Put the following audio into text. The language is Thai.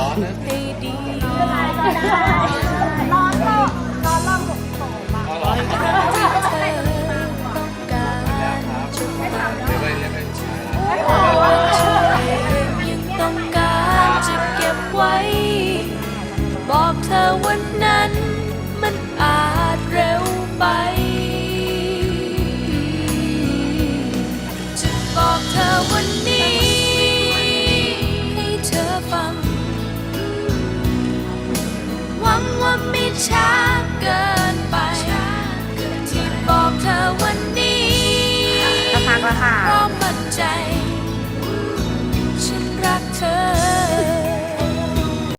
ร้อนนะร้อนร้อบร้อนร้อบหกสิบสองบาทร้อนแล้วครับเดี๋ยวไปเรียกให้ ช้าเกินไป ที่บอกเธอวันนี้จะพักแล้วค่ะ เพราะมั่นใจ